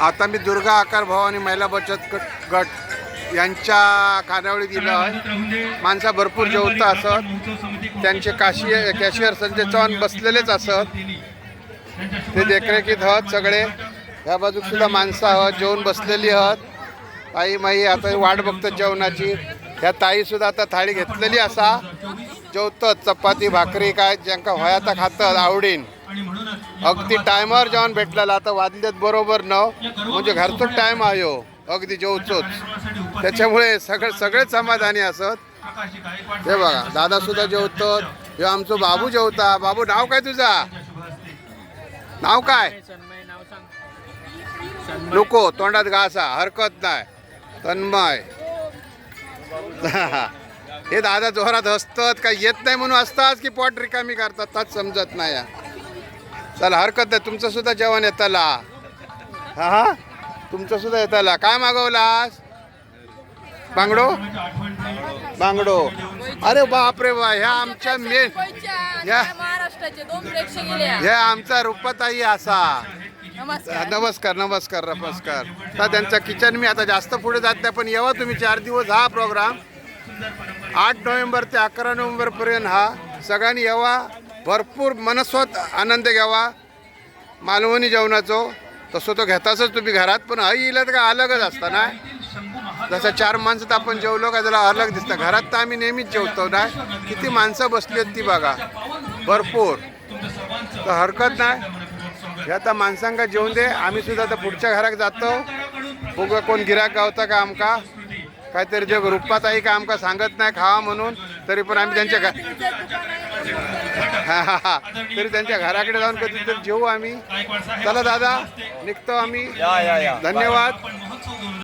आता मी दुर्गा आकार भवानी महिला बचत गट गट यांच्या खानावळी दिलं आहे. माणसं भरपूर जेवतं असत. त्यांचे काशी कॅशियर संजय चव्हाण बसलेलेच असत. ते देखरेखीत आहात सगळे. ह्या बाजूक सुद्धा माणसं आहात जेवून बसलेली आहात. ताई माई आता वाट बघतात जेवणाची. ह्या ताई सुद्धा आता थाळी घेतलेली असा. जेवतात चपाती भाकरी काय ज्यांका होया आता खातात आवडीन अगदी टायमावर जेवण भेटलेलं आता वाजलेत बरोबर न म्हणजे घरचोच टाइम आहे हो. अगदी जेवचोच त्याच्यामुळे सगळे सगळेच समाधानी असत. हे बघा दादा सुद्धा जेवतात. हे आमचं बाबू जेवता. बाबू नाव काय तुझा? नाव काय? नको तोंडात घासा. हरकत नाही. तन्मय. हे दादा जोरात हसतात काय येत नाही म्हणून असतात की पोट रिकामी करतात ताच समजत नाही या. चला हरकत नाही तुमचं सुद्धा जेवण येताला हा हा? तुमचं सुद्धा येताला काय मागवलास? बांगडो? बांगडो. अरे बाप रे बा ह्या आमच्या मेन या. महाराष्ट्राचे दोन प्रेक्षक गेले हे आमचा रुपाताई असा. नमस्कार. नमस्कार नमस्कार नमस्कार. तर त्यांचं किचन मी आता जास्त पुढे जात नाही पण येवा तुम्ही चार दिवस हा प्रोग्राम आठ नोव्हेंबर ते अकरा नोव्हेंबरपर्यंत हा सगळ्यांनी यावा भरपूर मनस्वत आनंद घ्यावा. मालवणी जेवणाचो तसं तो घेताच तुम्ही घरात पण आई येईल तर का अलगच असतं ना. जसं चार माणसं तर आपण जेवलो का त्याला अलग दिसतं. घरात तर आम्ही नेहमीच जेवतो ना. किती माणसं बसली आहेत ती बघा. भरपूर. तर हरकत नाही. हे आता माणसांका जेवून दे. आम्ही सुद्धा आता पुढच्या घरात जातो. बघ कोण गिराक गावता का आमका. काहीतरी जे रुपात आहे का आमका सांगत नाही खावा म्हणून तरी पण आम्ही त्यांच्या घ- हा, हा, हा. तरी त्यांच्या घराकडे जाऊन कधीतरी जेवू आम्ही. चला दादा निघतो आम्ही. धन्यवाद.